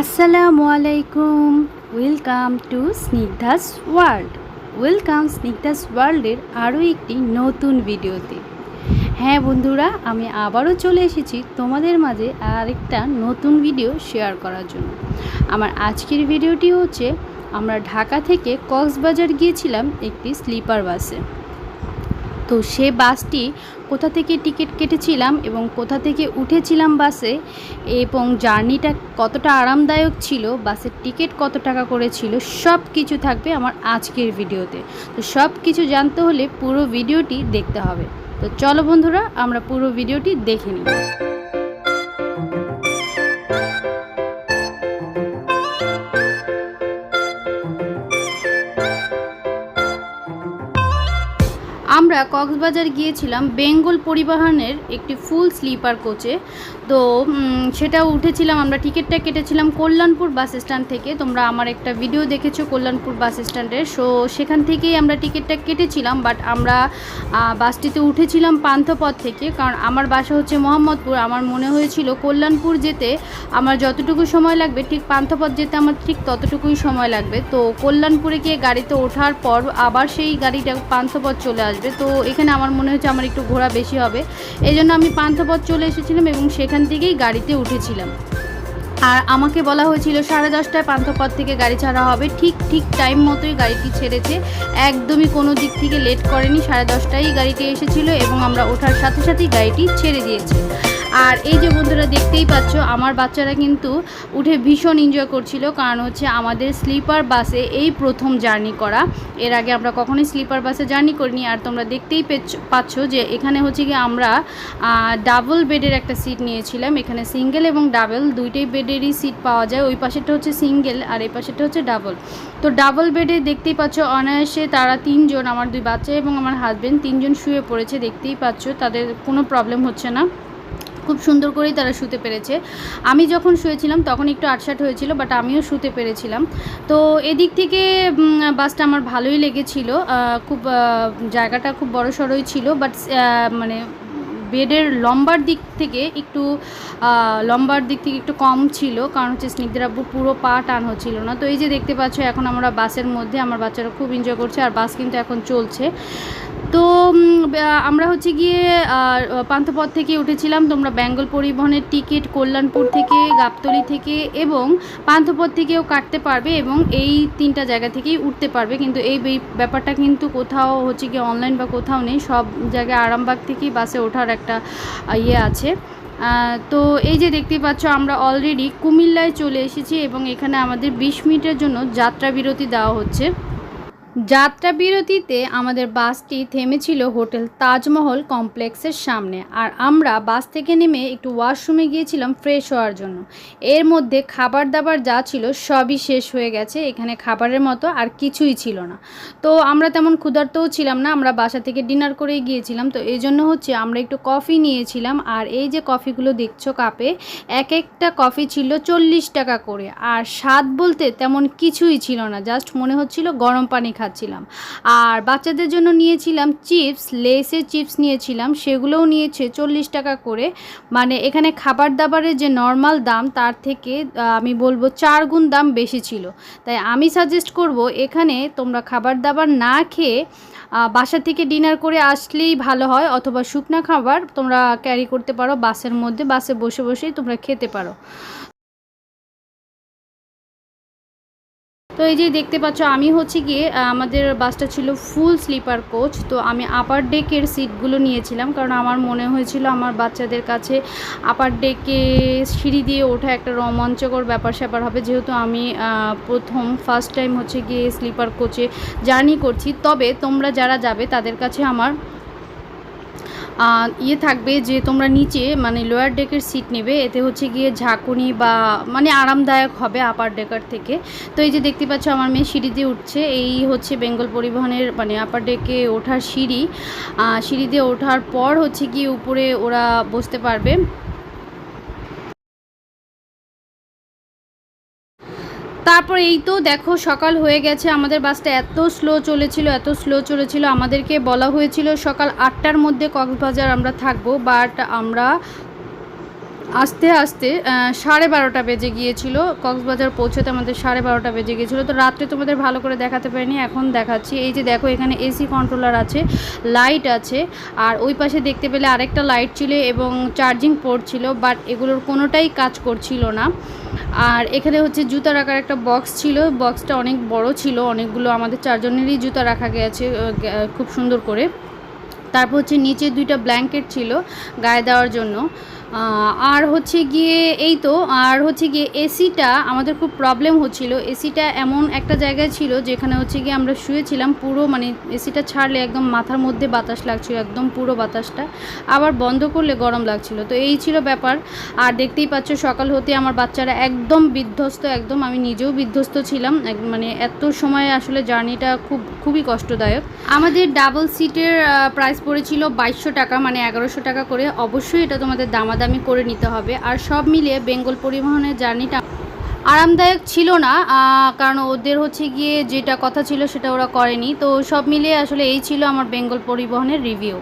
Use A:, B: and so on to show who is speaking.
A: আসসালামু আলাইকুম। Welcome to Snigdha's world welcome Snigdha's ওয়ার্ল্ডের আরও একটি নতুন ভিডিওতে। হ্যাঁ বন্ধুরা, আমি আবারও চলে এসেছি তোমাদের মাঝে আরেকটা নতুন ভিডিও শেয়ার করার জন্য। আমার আজকের ভিডিওটি হচ্ছে, আমরা ঢাকা থেকে কক্সবাজার গিয়েছিলাম একটি স্লিপার বাসে। তো সে বাসটি কোথা থেকে টিকিট কেটেছিলাম এবং কোথা থেকে উঠেছিলাম বাসে এবং জার্নিটা কতটা আরামদায়ক ছিল, বাসের টিকিট কত টাকা করেছিল সব কিছু থাকবে আমার আজকের ভিডিওতে। তো সব কিছু জানতে হলে পুরো ভিডিওটি দেখতে হবে। তো চলো বন্ধুরা, আমরা পুরো ভিডিওটি দেখে নিই। আমরা কক্সবাজার গিয়েছিলাম বেঙ্গল পরিবহনের একটি ফুল স্লিপার কোচে। তো সেটা উঠেছিলাম আমরা, টিকিটটা কেটেছিলাম কল্যাণপুর বাস স্ট্যান্ড থেকে। তোমরা আমার একটা ভিডিও দেখেছ কল্যাণপুর বাস স্ট্যান্ডের সো, সেখান থেকেই আমরা টিকিটটা কেটেছিলাম, বাট আমরা বাসটিতে উঠেছিলাম পান্থপথ থেকে। কারণ আমার বাসা হচ্ছে মোহাম্মদপুর। আমার মনে হয়েছিল কল্যাণপুর যেতে আমার যতটুকু সময় লাগবে, ঠিক পান্থপথ যেতে আমার ঠিক ততটুকুই সময় লাগবে। তো, কল্যাণপুরে গিয়ে গাড়িতে ওঠার পর আবার সেই গাড়িটা পান্থপথ চলে আসবে। তো এখানে আমার মনে হচ্ছে আমার একটু ঘোরা বেশি হবে। এই জন্য আমি পান্থপথ চলে এসেছিলাম এবং সেখান থেকেই গাড়িতে উঠেছিলাম। আর আমাকে বলা হয়েছিল সাড়ে দশটায় পান্থপথ থেকে গাড়ি ছাড়া হবে। ঠিক ঠিক টাইম মতোই গাড়িটি ছেড়েছে। একদমই কোনো দিক থেকে লেট করেনি। সাড়ে দশটায় গাড়িটি এসেছিল এবং আমরা ওঠার সাথে সাথেই গাড়িটি ছেড়ে দিয়েছি। আর এই যে বন্ধুরা দেখতেই পাচ্ছ, আমার বাচ্চারা কিন্তু উঠে ভীষণ এনজয় করছিল। কারণ হচ্ছে আমাদের স্লিপার বাসে এই প্রথম জার্নি করা। এর আগে আমরা কখনোই স্লিপার বাসে জার্নি করিনি। আর তোমরা দেখতেই পাচ্ছ যে এখানে হচ্ছে কি আমরা ডাবল বেডের একটা সিট নিয়েছিলাম। এখানে সিঙ্গেল এবং ডাবল দুইটাই বেডেরই সিট পাওয়া যায়। ওই পাশেরটা হচ্ছে সিঙ্গেল আর এই পাশেরটা হচ্ছে ডাবল তো ডাবল বেডে দেখতেই পাচ্ছ, অনায়াসে তারা তিনজন, আমার দুই বাচ্চা এবং আমার হাজবেন্ড তিনজন শুয়ে পড়েছে, দেখতেই পাচ্ছ। তাদের কোনো প্রবলেম হচ্ছে না। খুব সুন্দর করেই তারা শুতে পেরেছে। আমি যখন শুয়েছিলাম তখন একটু আটসাট হয়েছিল বাট আমিও শুতে পেরেছিলাম। তো এদিক থেকে বাসটা আমার ভালোই লেগেছিল। খুব জায়গাটা খুব বড় সড়োই ছিল বাট মানে বেডের লম্বার দিক থেকে একটু লম্বার দিক থেকে একটু কম ছিল, কারণ হচ্ছে স্নিগ্ধারাব্বু পুরো পা টান হচ্ছিল না। তো এই যে দেখতে পাচ্ছ, এখন আমরা বাসের মধ্যে, আমার বাচ্চারা খুব এনজয় করছে, আর বাস কিন্তু এখন চলছে। তো আমরা হচ্ছে গিয়ে পান্থপথ থেকে উঠেছিলাম। তোমরা বেঙ্গল পরিবহনের টিকিট কল্যাণপুর থেকে, গাবতলি থেকে এবং পান্থপথ থেকেও কাটতে পারবে এবং এই তিনটা জায়গা থেকেই উঠতে পারবে। কিন্তু এই ব্যাপারটা কিন্তু কোথাও হচ্ছে গিয়ে অনলাইন বা কোথাও নেই। সব জায়গায় আরামবাগ থেকেই বাসে ওঠার একটা ইয়ে আছে। তো এই যে দেখতেই পাচ্ছ, আমরা অলরেডি কুমিল্লায় চলে এসেছি এবং এখানে আমাদের বিশ মিনিটের জন্য যাত্রা বিরতি দেওয়া হচ্ছে। যাত্রা বিরতিতে আমাদের বাসটি থেমেছিল হোটেল তাজমহল কমপ্লেক্সের সামনে। আর আমরা বাস থেকে নেমে একটু ওয়াশরুমে গিয়েছিলাম ফ্রেশ হওয়ার জন্য। এর মধ্যে খাবার দাবার যা ছিল সবই শেষ হয়ে গেছে, এখানে খাবারের মতো আর কিছুই ছিল না। তো আমরা তেমন ক্ষুধার্তও ছিলাম না, আমরা বাসা থেকে ডিনার করেই গিয়েছিলাম। তো এই জন্য হচ্ছে আমরা একটু কফি নিয়েছিলাম, আর এই যে কফিগুলো দেখছ কাপে, এক একটা কফি ছিল চল্লিশ টাকা করে। আর স্বাদ বলতে তেমন কিছুই ছিল না, জাস্ট মনে হচ্ছিল গরম পানি খাচ্ছিলাম আর বাচ্চাদের জন্য নিয়েছিলাম চিপস লেসের চিপস নিয়েছিলাম, সেগুলোও নিয়েছে চল্লিশ টাকা করে। মানে এখানে খাবার দাবারের যে নর্মাল দাম, তার থেকে আমি বলব চার গুণ দাম বেশি ছিল। তাই আমি সাজেস্ট করব, এখানে তোমরা খাবার দাবার না খেয়ে বাসা থেকে ডিনার করে আসলেই ভালো হয়, অথবা শুকনা খাবার তোমরা ক্যারি করতে পারো বাসের মধ্যে, বাসে বসে বসেই তোমরা খেতে পারো। তো এই যে দেখতে পাচ্ছ, আমি হচ্ছে গিয়ে আমাদের বাসটা ছিল ফুল স্লিপার কোচ তো আমি আপার ডেকের সিটগুলো নিয়েছিলাম, কারণ আমার মনে হয়েছিল আমার বাচ্চাদের কাছে আপার ডেকে সিঁড়ি দিয়ে ওঠা একটা রোমাঞ্চকর ব্যাপার স্যাপার হবে। যেহেতু আমি প্রথম ফার্স্ট টাইম হচ্ছে গিয়ে স্লিপার কোচে জার্নি করছি, তবে তোমরা যারা যাবে, তাদের কাছে আমার ইয়ে থাকবে যে তোমরা নিচে মানে লোয়ার ডেকের সিট নেবে। এতে হচ্ছে গিয়ে ঝাঁকুনি বা মানে আরামদায়ক হবে আপার ডেকার থেকে। তো এই যে দেখতে পাচ্ছ আমার মেয়ে সিঁড়ি দিয়ে উঠছে। এই হচ্ছে বেঙ্গল পরিবহনের মানে আপার ডেকে ওঠার সিঁড়ি। সিঁড়ি দিয়ে ওঠার পর হচ্ছে গিয়ে উপরে ওরা বসতে পারবে। এই তো দেখো, সকাল হয়ে গেছে। আমাদের বাসটা এত স্লো চলেছিল, এত স্লো চলেছিল। আমাদেরকে বলা হয়েছিল সকাল আটটার মধ্যে কক্সবাজার আমরা থাকব বাট আমরা আস্তে আস্তে সাড়ে বারোটা বেজে গিয়েছিল। কক্সবাজার পৌঁছতে আমাদের সাড়ে বারোটা বেজে গিয়েছিল। তো রাত্রে তোমাদের ভালো করে দেখাতে পারিনি, এখন দেখাচ্ছি। এই যে দেখো, এখানে এসি কন্ট্রোলার আছে লাইট আছে, আর ওই পাশে দেখতে পেলে আরেকটা লাইট ছিল এবং চার্জিং পোর্ট ছিল বাট এগুলোর কোনোটাই কাজ করছিল না। আর এখানে হচ্ছে জুতা রাখার একটা বক্স ছিল। বক্সটা অনেক বড় ছিল, অনেকগুলো আমাদের চারজনেরই জুতা রাখা গেছে খুব সুন্দর করে। তারপর হচ্ছে নিচে দুইটা ব্ল্যাঙ্কেট ছিল গায়ে দেওয়ার জন্য। আর হচ্ছে গিয়ে এই তো, আর হচ্ছে গিয়ে এসিটা আমাদের খুব প্রবলেম হচ্ছিল। এসিটা এমন একটা জায়গায় ছিল যেখানে হচ্ছে গিয়ে আমরা শুয়েছিলাম পুরো মানে এসিটা ছাড়লে একদম মাথার মধ্যে বাতাস লাগছিল, একদম পুরো বাতাসটা। আবার বন্ধ করলে গরম লাগছিল। তো এই ছিল ব্যাপার। আর দেখতেই পাচ্ছ, সকাল হতে আমার বাচ্চারা একদম বিধ্বস্ত, একদম আমি নিজেও বিধ্বস্ত ছিলাম। মানে এত সময় আসলে জার্নিটা খুব, খুবই কষ্টদায়ক। আমাদের ডাবল সিটের প্রাইস পড়েছিল বাইশশো টাকা মানে এগারোশো টাকা করে। অবশ্যই এটা তোমাদের দামাদামি করে নিতে হবে। আর সব মিলিয়ে বেঙ্গল পরিবহনের জার্নিটা আরামদায়ক ছিল না কারণ ওদের হচ্ছে গিয়ে যেটা কথা ছিল সেটা ওরা করেনি। তো সব মিলিয়ে আসলে এই ছিল আমার বেঙ্গল পরিবহনের রিভিউ